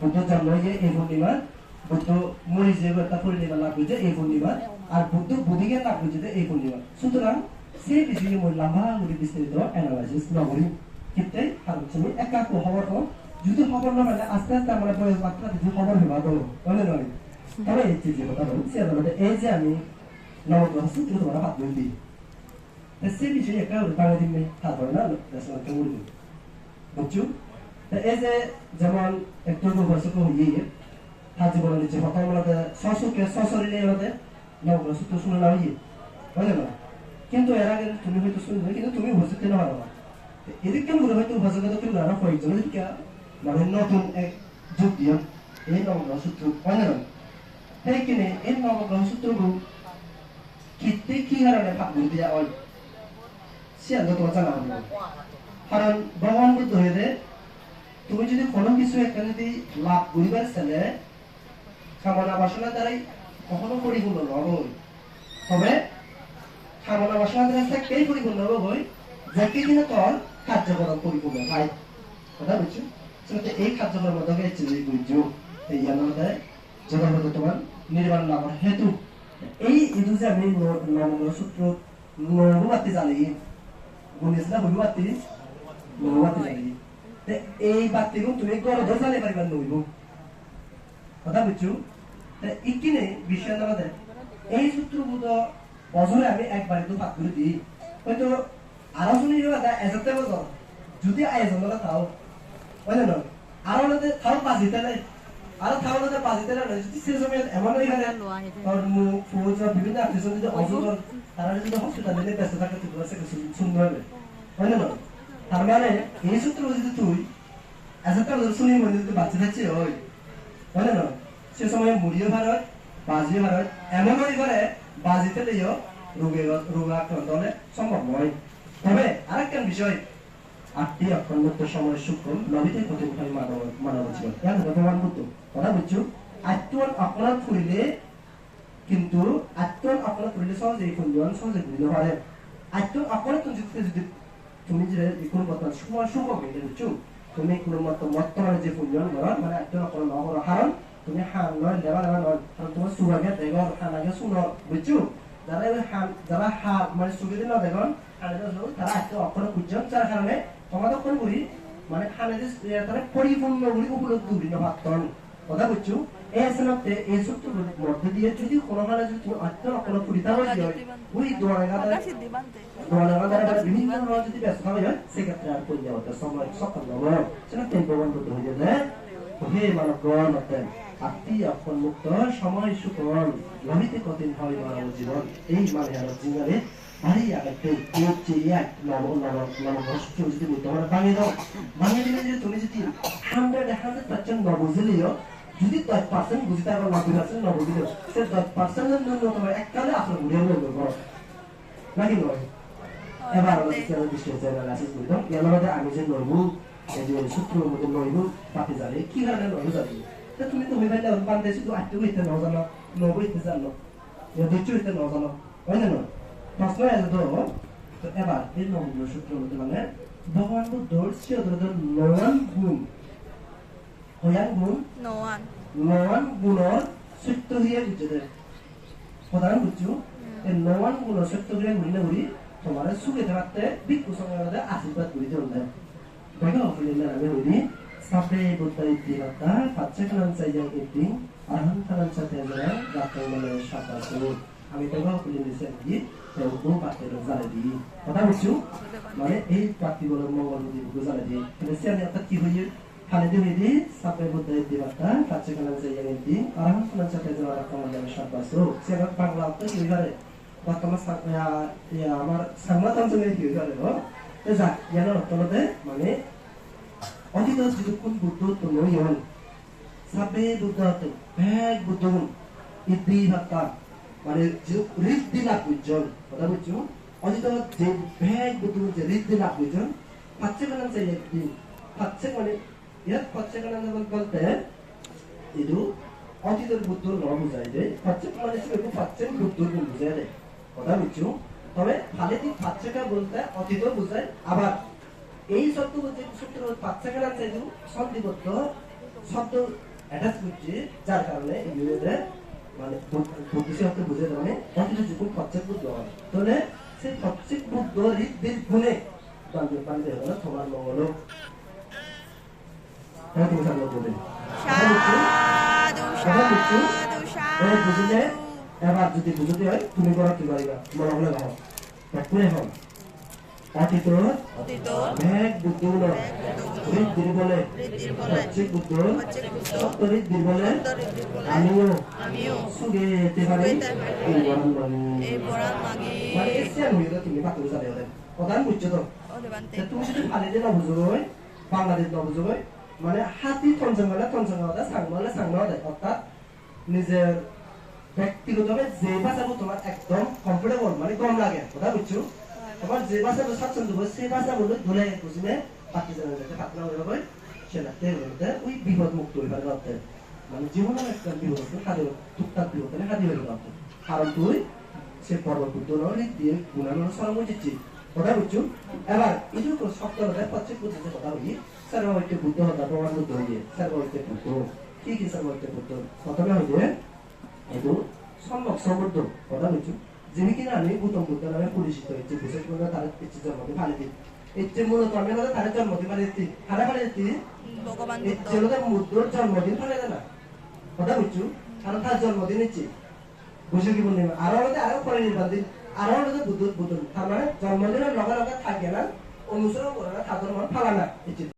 বুদ্ধ জন্ম যে এই পূর্ণিমা বুদ্ধ মরি যে সেই বিষয়ে মই লাম্বা করে বিস্তারিত অ্যানালাইসিস নগরী ক্ষেত্রে আলোচনা একাকু খবর তো যদি খবর না আস্তে আস্তে আমরা বয়স মাত্রা যদি খবর হবা তো মানে নয় তবে এই যে কথা বলি সে আলাদা এই যে আমি নবগ্রহ সূত্র তোমরা ভাব দিই সেই বিষয়ে একটা বাংলা দিন তারপরে না দেশমানকে উড়বে বুঝছ তা এই যে যেমন একটু বছর হইয়ে তার জীবনে দিচ্ছে প্রথম বলতে শ্বশুরকে শ্বশুরিলে আমাদের নবগ্রহ সূত্র শুনে না হইয়ে বুঝলে না কিন্তু এর আগে তুমি হয়তো শুনবে কিন্তু তুমি উপস্থিত না পারো না এদিকে মনে হয়তো উপস্থিত তুমি না কয়েকজন এদিকে মানে নতুন এক যোগ দিয়ে এই নবগ্রহ সূত্র হয় না সেইখিনি এই নবগ্রহ সূত্রগুলো ক্ষেত্রে কি কারণে ভাগ দিয়া হয় তোমার জানা হবে কারণ ভগবান বুদ্ধ হয়ে তুমি যদি কোনো কিছু একটা যদি লাভ করিবার ছেলে কামনা বাসনা দ্বারাই কখনো পরিপূর্ণ নবই তবে কামনা বাসনা দ্বারা থাকতেই পরিপূর্ণ নবই যাকে কিনা তোর কার্যকরণ পরিপূর্ণ হয়। কথা বুঝছ? সেটা এই কার্যকরণ মধ্যে গেছে যে বুঝছ এই আমাদের তোমার নির্বাণ লাভের হেতু। এই ইদু যে আমি নবগ্রহ সূত্র নবুবাতি জানি গুণেছিলাম হবিবাতি নবুবাতি জানি তে এই বাতিগুলো তুমি গড় ধরে পারিবার নইব কথা বুঝছ ইকিনে বিষয় আমাদের এই সূত্রবোধ বছরে আমি একবার তো ভাগ করে দিই হয়তো আরও শুনি কথা যদি আয়োজন তাও আরও তাও বাজিতে নাই আর হয় না তার মানে তুই এসবটা শুনি মনে থাকছে ওই হয় না সে সময় মুড়িও ভারত বাজিও ভারত এমন হয়ে করে বাজিতে লেও রোগে রোগ আক্রান্ত হলে সম্ভব নয়। তবে আরেকটা বিষয় আটটি অক্ষরমুক্ত সময় শুক্র নবীতে মানব ভগবান বুদ্ধ কথা বুঝছ? আত্মন অপরাধ কিন্তু আত্মন সহজে সহজে পারে আত্মন যদি তুমি যে কোনো তুমি কোনো মত বর্তমানে যে করো মানে আত্মন অপরাধ ন করো কারণ তুমি হান নয় লেবা তোমার সুগাগে দেখো হানাগে বুঝছ? যারা যারা হাত মানে তারা যার কারণে করি মানে খানে তারা পরিপূর্ণ গুলি উপলব্ধ করি না ভাবতন কথা বুঝছ এই আসলে এই সূত্র মধ্যে দিয়ে যদি কোনো মানে যদি তুমি আত্ম কোনো পরিতা হয়ে? যায় ওই দোয়ারে গাদা দোয়ারে বিভিন্ন ধরনের যদি ব্যস্ত হয়ে যায় সেক্ষেত্রে আর কই যাওয়াটা সময় সফল হবে সেটা টেম্পো বন্ধ হয়ে যায় হে মানব গণ আত্মি অক্ষণ মুক্ত সময় সুকরণ। লভিতে কঠিন হয় মানব জীবন। এই মানে আমার জীবনে আরে আগাতে হচ্ছে এক নব নব নব কষ্ট যদি তোমার ভাঙে দাও। ভাঙে দিলে যে তুমি যদি হান্ড্রেড হান্ড্রেড পার্সেন্ট ন বুঝলিও যদি দশ পার্সেন্ট বুঝতে পারো নব্বই পার্সেন্ট ন বুঝলিও সে দশ পার্সেন্টের জন্য তোমার এককালে আপনার বুড়ে বলব করো নাকি নয়? এবার আমরা সিস্টেমের দৃষ্টি হচ্ছে অ্যানালাইসিস করতাম এর মধ্যে আমি যে নইবু এই যে সূত্রের মধ্যে নইবু পাতে যাবে কি কারণে নইবু যাবে তা তুমি তো হইবে না বান্ধে শুধু আটটু হইতে নাও জানো নবু হইতে জানো দুইটু হইতে জানো হয় না প্রশ্ন এলো তো এবার এই নবগ্র সূত্র বলতে মানে ভগবান বুদ্ধর সিয়দর নয়ন গুণ হয়ান গুণ নোয়ান। নয়ন গুণর সত্য হইয়া বুঝতে প্রধান বুঝছ? এই নয়ন গুণ সত্য হইয়া ঘুরিলে ঘুরি তোমার সুখে থাকতে সঙ্গে আশীর্বাদ করিতে হলে দেখো আমি হইনি সাপে বুদ্ধাই দিবাতা পাচ্ছে কালান চাইয়া ইতি আরহন কালান চাতে যারা যাত্রা মানে সাতা আমি দেখো অফিলিন্দার কি তেও পাতে জালে দি কথা বুঝছ মানে এই পাতিগুলো মঙ্গল দিবকে জালে দি তাহলে আমি একটা কি হইয়ে খালে দিয়ে দি সাপে বুদ্ধাই দিবাতা পাচ্ছে কালান চাইয়া ইতি আরহন কালান চাতে যারা যাত্রা মানে সাতা সে বাংলা তো কি হইবে বর্তমান আমার সাংবাদ অঞ্চলে কি যাক মানে adidas didukun butuh tunyo yon sabe dudatu bag butuhun iddi hatta মানে যে ঋদ্ধি লাভ উজ্জ্বল কথা বুঝছ? অজিত যে ভেগ বুদ্ধি যে ঋদ্ধি লাভ উজ্জ্বল পাচ্ছে কালাম চাই একদিন, পাচ্ছে মানে ইয়াত পাচ্ছে কালাম বলতে ಇದು অতীতের বুদ্ধ ন বুঝাই দেয় পাচ্ছে মানে একটু পাচ্ছেন বুদ্ধ বুঝাই দেয় কথা বুঝছ? তবে খালি দিন পাচ্ছে বলতে অতীত বুঝায়, আবার এই সূত্র সন্ধিবদ্ধ শব্দ অ্যাটাচ করছে যার কারণে মানে অর্থ বুঝে মানে অতীত যুগ প্রত্যেক বুদ্ধ হয়। তাহলে সেই প্রত্যেক বুদ্ধ হৃদয়ের গুণে বান্ধব বান্ধব হলো তোমার মঙ্গল হ্যাঁ এবার বুঝলে? এবার যদি বুঝতে হয় তুমি করো কি পারিবা মনে হলে একটুই হন অতীত ভেদ বুদ্ধ হলো দুর্বলে হৃদির বুদ্ধ সপ্তরিত দুর্বলে আমিও সুগে যেতে পারি। এই বরণ মাগি। মানে এসিয়ান হয়ে গেল তুমি পাত্র জানে ওদের। প্রধান বুঝছ তো? তা তুমি যদি ফালিতে হয় বাংলাদেশ হয় মানে হাতি সাংমালে অর্থাৎ নিজের ব্যক্তিগতভাবে যে ভাষাবো তোমার একদম কমফোর্টেবল মানে কম লাগে কথা বুঝছ? তোমার যে ভাষা স্বাচ্ছন্দ্য হয় সেই ভাষা বলে ধরে বুঝলে বাকি জানা যাতে সেটা ওই বিপদ মুক্ত হইবার করতে মানে একটা বিপদ হাতে টুকটাক বিপদ যাবে কারণ তুই, সে পর্বত দিয়ে সরম বুঝছ? এবার এই যে সপ্তাহে প্রত্যেক বুদ্ধের কথা বলি বুদ্ধ হতা প্রমাণ বুদ্ধ। হইয়ে কি কি সর্বৈক্য বুদ্ধ? প্রথমে হইয়ে এইটো সম্যক সমুদ্র কথা বুঝছ? যিনি কিনা আমি গৌতম বুদ্ধ নামে পরিচিত বিশেষ করে তার ইচ্ছে দিন। ইচ্ছে মূলত আমি তার জন্মদিন পালি দিচ্ছি হারা পালি দিচ্ছি ইচ্ছে হলে বুদ্ধর জন্মদিন পালে না। কথা বুঝছ? কারণ তার জন্মদিন ইচ্ছে বুঝে কি বললি আরও হলে আরও পরে নির্বাচন দিন। আরও হলে বুদ্ধ বুদ্ধ তার মানে জন্মদিনের লগে লগে থাকে না অনুসরণ করে না তাদের মন ফালা না। ইচ্ছে